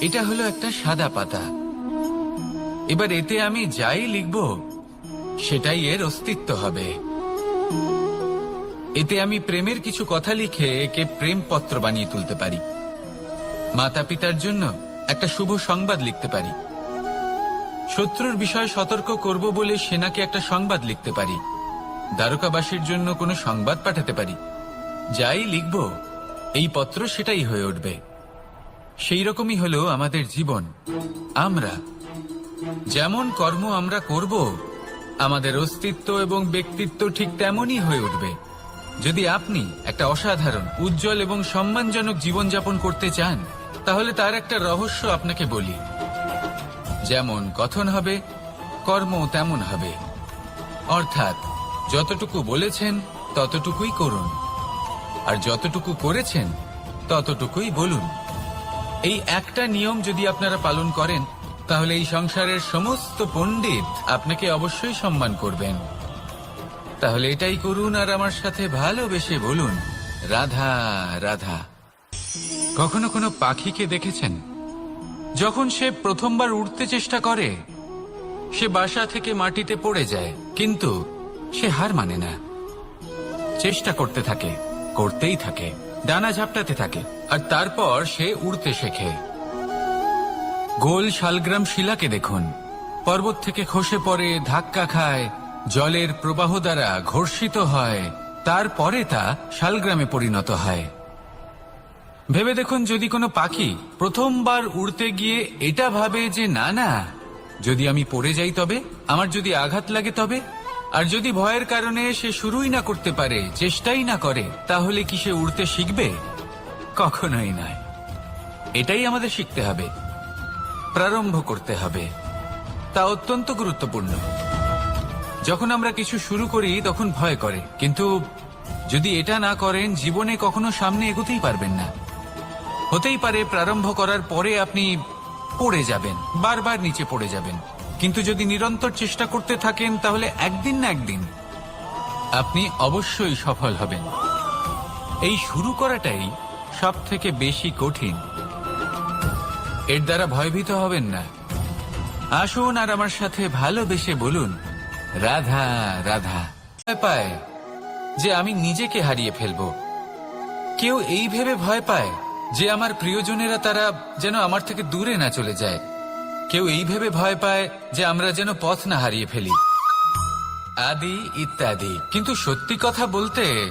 এটা হলো একটা সাদা পাতা। এবার এতে আমি যাই লিখব, সেটাই এর অস্তিত্ব হবে। এতে আমি প্রেমের কিছু কথা লিখে একে প্রেম পত্র বানিয়ে তুলতে পারি। মাতা পিতার জন্য একটা শুভ সংবাদ লিখতে পারি। শত্রুর বিষয়ে সতর্ক করব বলে সেনাকে একটা সংবাদ লিখতে পারি। দ্বারকাবাসীর জন্য কোনো সংবাদ পাঠাতে পারি। যাই লিখব, এই পত্র সেটাই হয়ে উঠবে। সেই রকমই হলো আমাদের জীবন। আমরা, যেমন কর্ম আমরা করব, আমাদের অস্তিত্ব এবং ব্যক্তিত্ব ঠিক তেমনই হয়ে উঠবে। যদি আপনি একটা অসাধারণ, উজ্জ্বল এবং সম্মানজনক জীবনযাপন করতে চান, তাহলে তার একটা রহস্য আপনাকে বলি। যেমন কথন হবে কর্ম তেমন হবে। অর্থাৎ, যতটুকু বলেছেন, ততটুকুই করুন। আর যতটুকু করেছেন, ততটুকুই বলুন। এই একটা নিয়ম যদি আপনারা পালন করেন, তাহলে এই সংসারের সমস্ত পণ্ডিত আপনাকে অবশ্যই সম্মান করবেন। তাহলে এটাই করুন আর আমার সাথে ভালোবেসে বলুন, রাধা রাধা। কখনো কোনো পাখিকে দেখেছেন? যখন সে প্রথমবার উঠতে চেষ্টা করে, সে বাসা থেকে মাটিতে পড়ে যায়, কিন্তু সে হার মানে না। চেষ্টা করতে থাকে, করতেই থাকে, ডানা ঝাপটাতে থাকে। আর তারপর সে উড়তে শেখে। গোল শালগ্রাম শিলাকে দেখুন। পর্বত থেকে খসে পড়ে, ধাক্কা খায়, জলের প্রবাহ দ্বারা ঘর্ষিত হয়, তারপরে তা শালগ্রামে পরিণত হয়। ভেবে দেখুন যদি কোনো পাখি প্রথমবার উড়তে গিয়ে এটা ভাবে যে, না না, যদি আমি পড়ে যাই তবে, আমার যদি আঘাত লাগে তবে, আর যদি ভয়ের কারণে সে শুরুই না করতে পারে, চেষ্টাই না করে, তাহলে কি সে উড়তে শিখবে? কখনোই নয়। এটাই আমাদের শিখতে হবে। প্রারম্ভ করতে হবে। তা অত্যন্ত গুরুত্বপূর্ণ। যখন আমরা কিছু শুরু করি, তখন ভয় করে। কিন্তু যদি এটা না করেন, জীবনে কখনো সামনে এগোতেই পারবেন না। হতেই পারে প্রারম্ভ করার পরে আপনি পড়ে যাবেন, বারবার নিচে পড়ে যাবেন। কিন্তু যদি নিরন্তর চেষ্টা করতে থাকেন, তাহলে একদিন না একদিন আপনি অবশ্যই সফল হবেন। এই শুরু করাটাই সব থেকে বেশি কঠিন। এর দ্বারা ভয়ভীত হবেন না। আসুন আর আমার সাথে ভালোবেসে বলুন, রাধা রাধা। ভয় পায় যে আমি নিজেকে হারিয়ে ফেলব। কেউ এই ভেবে ভয় পায় যে আমার প্রিয়জনেরা তারা যেন আমার থেকে দূরে না চলে যায়। কেউ এই ভেবে ভয় পায় যে আমরা যেন পথ না হারিয়ে ফেলি। আদি, ইত্যাদি। কিন্তু সত্যি কথা বলতে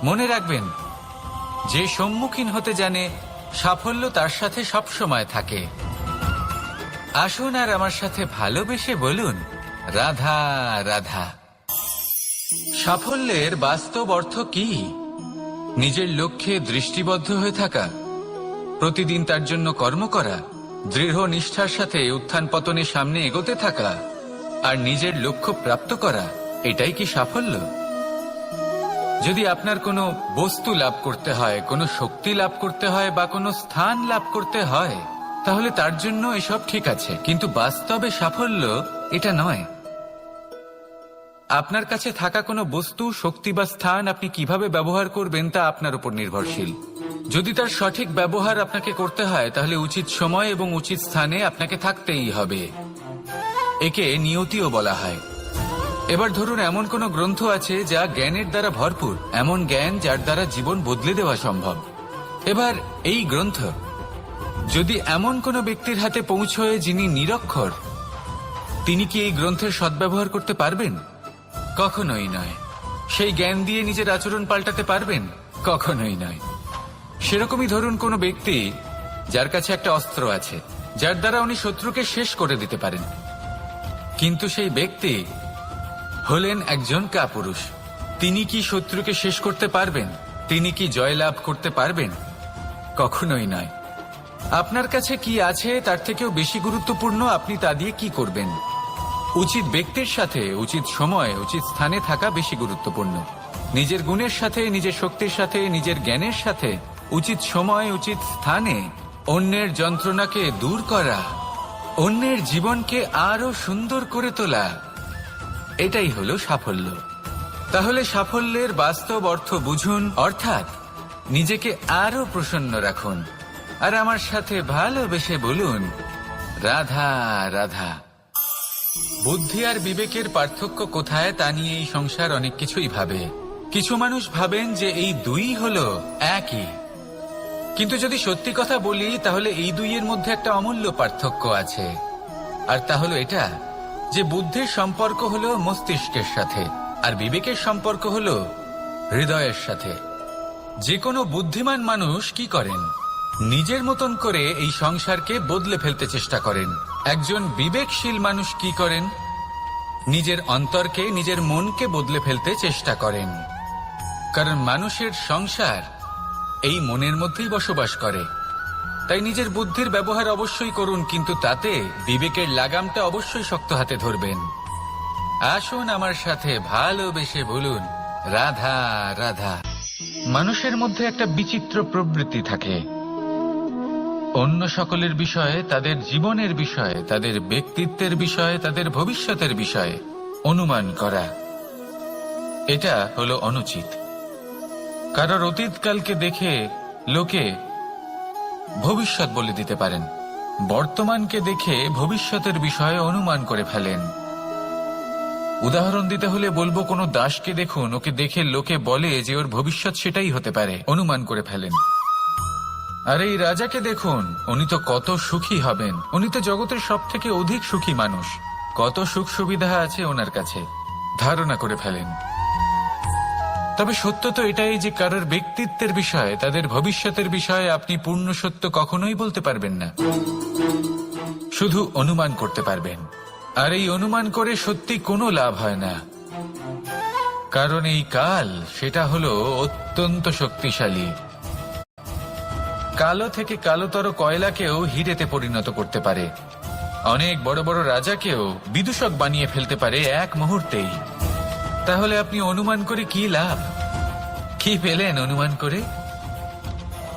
মনে রাখবেন, যে সম্মুখীন হতে জানে, সাফল্য তার সাথে সবসময় থাকে। আসুন আর আমার সাথে ভালোবেসে বলুন, রাধা রাধা। সাফল্যের বাস্তব অর্থ কি? নিজের লক্ষ্যে দৃষ্টিবদ্ধ হয়ে থাকা, প্রতিদিন তার জন্য কর্ম করা, দৃঢ় নিষ্ঠার সাথে উত্থান পতনের সামনে এগোতে থাকা, আর নিজের লক্ষ্য প্রাপ্ত করা, এটাই কি সাফল্য? যদি আপনার কোনো বস্তু লাভ করতে হয়, কোনো শক্তি লাভ করতে হয় বা কোনো স্থান লাভ করতে হয়, তাহলে তার জন্য এসব ঠিক আছে, কিন্তু বাস্তবে সাফল্য এটা নয়। আপনার কাছে থাকা কোনো বস্তু, শক্তি বা স্থান আপনি কীভাবে ব্যবহার করবেন তা আপনার উপর নির্ভরশীল। যদি তার সঠিক ব্যবহার আপনাকে করতে হয়, তাহলে উচিত সময় এবং উচিত স্থানে আপনাকে থাকতেই হবে। একে নিয়তিও বলা হয়। এবার ধরুন এমন কোন গ্রন্থ আছে যা জ্ঞানের দ্বারা ভরপুর, এমন জ্ঞান যার দ্বারা জীবন বদলে দেওয়া সম্ভব। এবার এই গ্রন্থ। যদি এমন কোন ব্যক্তির হাতে পৌঁছয় যিনি নিরক্ষর, তিনি কি এই গ্রন্থের সদ্ব্যবহার করতে পারবেন? কখনোই নয়। সেই জ্ঞান দিয়ে নিজের আচরণ পাল্টাতে পারবেন? কখনোই নয়। সেরকমই ধরুন কোনো ব্যক্তি যার কাছে একটা অস্ত্র আছে, যার দ্বারা উনি শত্রুকে শেষ করে দিতে পারেন। কিন্তু সেই ব্যক্তি হলেন একজন কাপুরুষ। তিনি কি শত্রুকে শেষ করতে পারবেন? তিনি কি জয়লাভ করতে পারবেন? কখনোই নয়। আপনার কাছে কি আছে তার থেকেও বেশি গুরুত্বপূর্ণ আপনি তা দিয়ে কি করবেন? উচিত ব্যক্তির সাথে, উচিত সময়, উচিত স্থানে থাকা বেশি গুরুত্বপূর্ণ। নিজের গুণের সাথে, নিজের শক্তির সাথে, নিজের জ্ঞানের সাথে, উচিত সময়, উচিত স্থানে, অন্যের যন্ত্রণাকে দূর করা, অন্যের জীবনকে আরও সুন্দর করে তোলা। এটাই হলো সাফল্য। তাহলে সাফল্যের বাস্তব অর্থ বুঝুন, অর্থাৎ নিজেকে আরও প্রসন্ন রাখুন। আর আমার সাথে ভালোবেসে বলুন, রাধা রাধা। বুদ্ধি আর বিবেকের পার্থক্য কোথায় তা নিয়ে এই সংসার অনেক কিছুই ভাবে। কিছু মানুষ ভাবেন যে এই দুই হলো একই। কিন্তু যদি সত্যি কথা বলি, তাহলে এই দুইয়ের মধ্যে একটা অমূল্য পার্থক্য আছে। আর তাহলে এটা যে বুদ্ধির সম্পর্ক হলো মস্তিষ্কের সাথে, আর বিবেকের সম্পর্ক হলো হৃদয়ের সাথে। যে কোনো বুদ্ধিমান মানুষ কি করেন? নিজের মতন করে এই সংসারকে বদলে ফেলতে চেষ্টা করেন। একজন বিবেকশীল মানুষ কি করেন? নিজের অন্তরকে, নিজের মনকে বদলে ফেলতে চেষ্টা করেন। কারণ মানুষের সংসার এই মনের মধ্যেই বসবাস করে। তাই নিজের বুদ্ধির ব্যবহার অবশ্যই করুন, কিন্তু তাতে বিবেকের লাগামটা অবশ্যই শক্ত হাতে ধরবেন। আসুন আমার সাথে ভালোবেসে বলুন, রাধা রাধা। মানুষের মধ্যে একটা বিচিত্র প্রবৃত্তি থাকে। অন্য সকলের বিষয়ে, তাদের জীবনের বিষয়ে, তাদের ব্যক্তিত্বের বিষয়ে, তাদের ভবিষ্যতের বিষয়ে অনুমান করা। এটা হলো অনুচিত। কারোর অতীতকালকে দেখে লোকে ভবিষ্যৎ বলে দিতে পারেন। বর্তমানকে দেখে ভবিষ্যতের বিষয়ে অনুমান করে ফেলেন। উদাহরণ দিতে হলে বলব, কোনো দাসকে দেখুন, ওকে দেখে লোকে বলে যে ওর ভবিষ্যৎ সেটাই হতে পারে, অনুমান করে ফেলেন। আর এই রাজাকে দেখুন, উনি তো কত সুখী হবেন। উনি তো জগতের সব থেকে অধিক সুখী মানুষ। কত সুখ সুবিধা আছে ওনার কাছে, ধারণা করে ফেলেন। তবে সত্য তো এটাই যে কারোর ব্যক্তিত্বের বিষয়ে, তাদের ভবিষ্যতের বিষয়ে আপনি পূর্ণ সত্য কখনোই বলতে পারবেন না। শুধু অনুমান করতে পারবেন। আর এই অনুমান করে সত্যি কোনো লাভ হয় না। কারণ এই কাল, সেটা হলো অত্যন্ত শক্তিশালী। কালো থেকে কালোতর কয়লাকেও হিরেতে পরিণত করতে পারে। অনেক বড় বড় রাজাকেও বিদূষক বানিয়ে ফেলতে পারে এক মুহূর্তেই। তাহলে আপনি অনুমান করে কি লাভ? কি পেলেন অনুমান করে?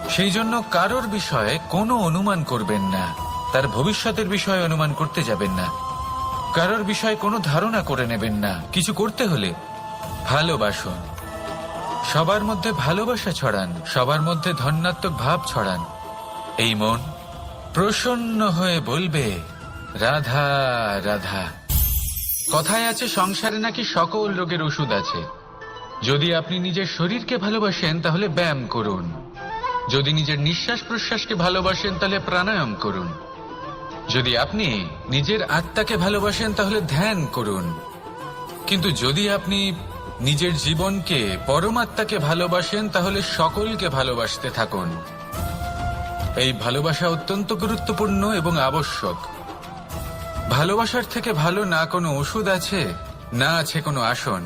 সেই জন্য কারোর বিষয়ে কোনো অনুমান করবেন না। তার ভবিষ্যতের বিষয়ে অনুমান করতে যাবেন না। কারোর বিষয়ে কোনো ধারণা করে নেবেন না। কিছু করতে হলে ভালোবাসুন। সবার মধ্যে ভালোবাসা ছড়ান। সবার মধ্যে ধন্যাত্মক ভাব ছড়ান। এই মন প্রসন্ন হয়ে বলবে, রাধা রাধা। কথায় আছে, সংসারে নাকি সকল রোগের ওষুধ আছে? যদি আপনি নিজের শরীরকে ভালোবাসেন, তাহলে ব্যায়াম করুন। যদি নিজের নিঃশ্বাস প্রশ্বাসকে ভালোবাসেন, তাহলে প্রাণায়াম করুন। যদি আপনি নিজের আত্মাকে ভালোবাসেন, তাহলে ধ্যান করুন। কিন্তু যদি আপনি নিজের জীবনকে পরমাত্মাকে ভালোবাসেন, তাহলে সকলকে ভালোবাসতে থাকুন। এই ভালোবাসা অত্যন্ত গুরুত্বপূর্ণ এবং আবশ্যক। ভালোবাসার থেকে ভালো না কোনো ওষুধ আছে, না আছে কোনো আসন।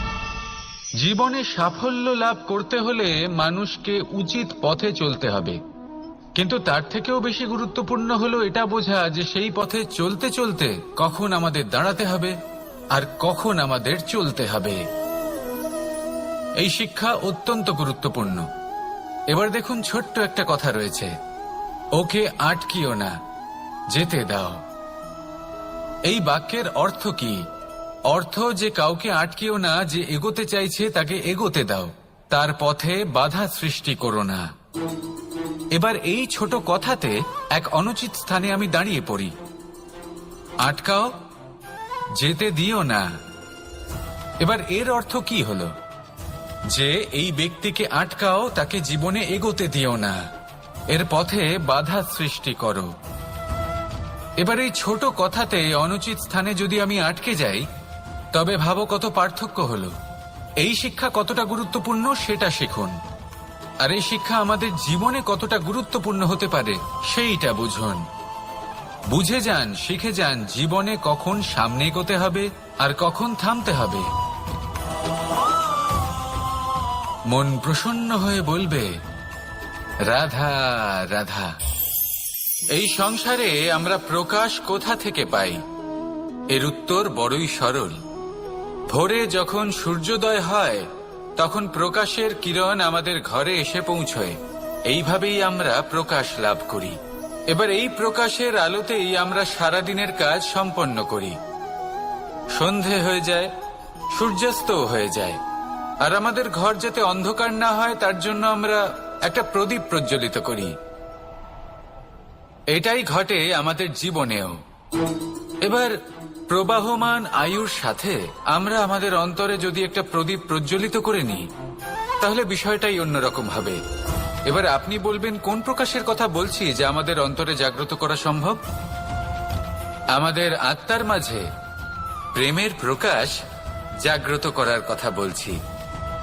জীবনে সাফল্য লাভ করতে হলে মানুষকে উচিত পথে চলতে হবে। কিন্তু তার থেকেও বেশি গুরুত্বপূর্ণ হলো এটা বোঝা যে সেই পথে চলতে চলতে কখন আমাদের দাঁড়াতে হবে আর কখন আমাদের চলতে হবে। এই শিক্ষা অত্যন্ত গুরুত্বপূর্ণ। এবার দেখুন ছোট্ট একটা কথা রয়েছে। ওকে আটকিও না, যেতে দাও। এই বাক্যের অর্থ কি? অর্থ যে কাউকে আটকেও না, যে এগোতে চাইছে তাকে এগোতে দাও। তার পথে বাধা সৃষ্টি করো না। এবার এই ছোট কথাতে এক অনুচিত স্থানে আমি দাঁড়িয়ে পড়ি। আটকাও, যেতে দিও না। এবার এর অর্থ কি হলো? যে এই ব্যক্তিকে আটকাও, তাকে জীবনে এগোতে দিও না। এর পথে বাধা সৃষ্টি করো। এবার এই ছোট কথাতে অনুচিত স্থানে যদি আমি আটকে যাই তবে ভাবো কত পার্থক্য হলো। এই শিক্ষা কতটা গুরুত্বপূর্ণ সেটা শিখুন। আর এই শিক্ষা আমাদের জীবনে কতটা গুরুত্বপূর্ণ হতে পারে সেইটা বুঝুন। বুঝে যান, শিখে যান জীবনে কখন সামনে এগোতে হবে আর কখন থামতে হবে। মন প্রসন্ন হয়ে বলবে, রাধা রাধা, এই সংসারে আমরা প্রকাশ কোথা থেকে পাই? এর উত্তর বড়ই সরল। ভোরে যখন সূর্যোদয় হয়, তখন প্রকাশের কিরণ আমাদের ঘরে এসে পৌঁছয়। এইভাবেই আমরা প্রকাশ লাভ করি। এবার এই প্রকাশের আলোতেই আমরা সারাদিনের কাজ সম্পন্ন করি। সন্ধে হয়ে যায়, সূর্যাস্তও হয়ে যায়। আর আমাদের ঘর যাতে অন্ধকার না হয়, তার জন্য আমরা একটা প্রদীপ প্রজ্বলিত করি। এটাই ঘটে আমাদের জীবনেও। এবার প্রবাহমান আয়ুর সাথে আমরা আমাদের অন্তরে যদি একটা প্রদীপ প্রজ্বলিত করে নিই, তাহলে বিষয়টাই অন্যরকম হবে। এবার আপনি বলবেন, কোন প্রকাশের কথা বলছি যে আমাদের অন্তরে জাগ্রত করা সম্ভব? আমাদের আত্মার মাঝে প্রেমের প্রকাশ জাগ্রত করার কথা বলছি।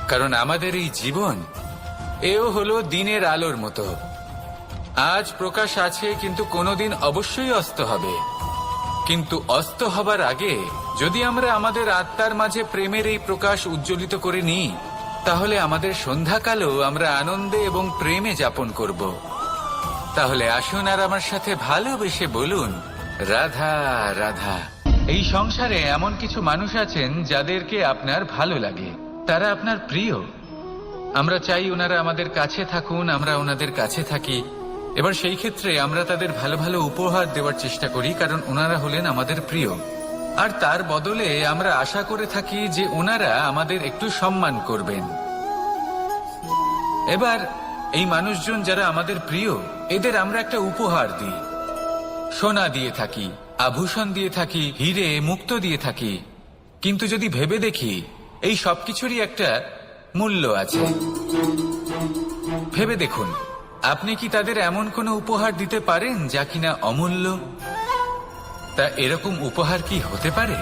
কারণ আমাদের এই জীবন, এও হলো দিনের আলোর মতো। আজ প্রকাশ আছে, কিন্তু কোনোদিন অবশ্যই অস্ত হবে। কিন্তু অস্ত হবার আগে যদি আমরা আমাদের আত্মার মাঝে প্রেমের এই প্রকাশ উজ্জ্বলিত করে নিই, তাহলে আমাদের সন্ধ্যাকালও আমরা আনন্দে এবং প্রেমে যাপন করব। তাহলে আসুন আর আমার সাথে ভালোবেসে বলুন, রাধা রাধা। এই সংসারে এমন কিছু মানুষ আছেন যাদেরকে আপনার ভালো লাগে। তারা আপনার প্রিয়। আমরা চাই ওনারা আমাদের কাছে থাকুন, আমরা ওনাদের কাছে থাকি। এবার সেই ক্ষেত্রে আমরা তাদের ভালো ভালো উপহার দেওয়ার চেষ্টা করি, কারণ ওনারা হলেন আমাদের প্রিয়। আর তার বদলে আমরা আশা করে থাকি যে ওনারা আমাদের একটু সম্মান করবেন। এবার এই মানুষজন যারা আমাদের প্রিয়, এদের আমরা একটা উপহার দিই। সোনা দিয়ে থাকি, আভূষণ দিয়ে থাকি, হিরে, মুক্ত দিয়ে থাকি। কিন্তু যদি ভেবে দেখি, এই সবকিছুরই একটা মূল্য আছে। ভেবে দেখুন আপনি কি তাদের এমন কোনো উপহার দিতে পারেন যা কিনা অমূল্য? তা এরকম উপহার কি হতে পারে?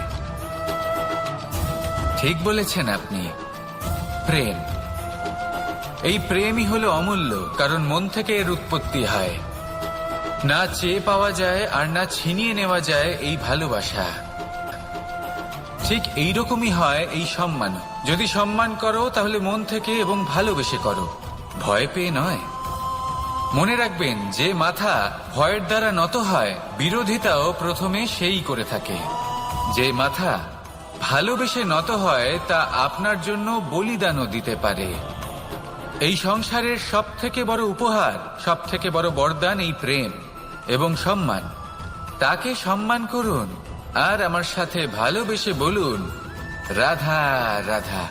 ঠিক বলেছেন আপনি। প্রেম। এই প্রেমই হলো অমূল্য, কারণ মন থেকে এর উৎপত্তি হয়। না চেয়ে পাওয়া যায় আর না ছিনিয়ে নেওয়া যায় এই ভালোবাসা। ঠিক এইরকমই হয় এই সম্মান। যদি সম্মান করো, তাহলে মন থেকে এবং ভালোবেসে করো। ভয় পেয়ে নয়। মনে রাখবেন যে মাথা ভয়ের দ্বারা নত হয়, বিরোধিতাও প্রথমে সেই করে থাকে। যে মাথা ভালোবেসে নত হয়, তা আপনার জন্য বলিদানও দিতে পারে। এই সংসারের সব থেকে বড় উপহার সব থেকে বড় বরদান এই প্রেম এবং সম্মান। তাকে সম্মান করুন আর আমার সাথে ভালোবেসে বলুন, রাধা রাধা।